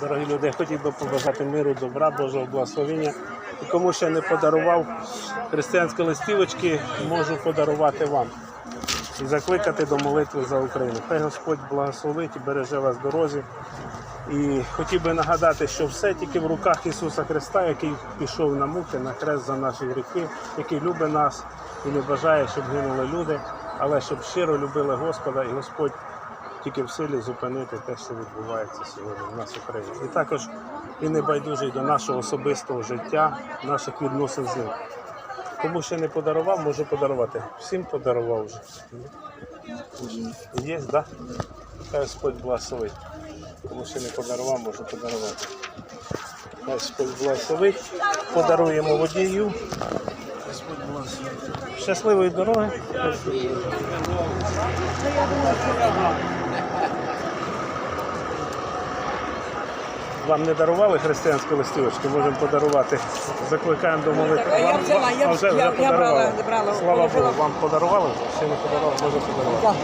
Дорогі люди, хотів би побажати миру, добра, Божого благословення. І кому ще не подарував християнські листівочки, можу подарувати вам. І закликати до молитви за Україну. Хай Господь благословить і береже вас дорозі. І хотів би нагадати, що все тільки в руках Ісуса Христа, який пішов на муки, на хрест за наші гріхи, який любить нас і не бажає, щоб гинули люди, але щоб щиро любили Господа, і Господь тільки в силі зупинити те, що відбувається сьогодні в нас в Україні. І також і не байдужий до нашого особистого життя, наших відносин з ним. Кому ще не подарував, може подарувати. Всім подарував вже. Є, так? Да? Хай Господь благословить. Кому ще не подарував, може подарувати. Хай Господь благословить. Подаруємо водію. Господь благословить. Щасливої дороги. Вам не дарували християнські листівочки, можемо подарувати. Закликаємо до молитви. Я Вам- взяла, я- а вже, я- вже я брала, подарували. брала, Слава положила. Богу, вам подарували? Ще не подарували, може подарувати.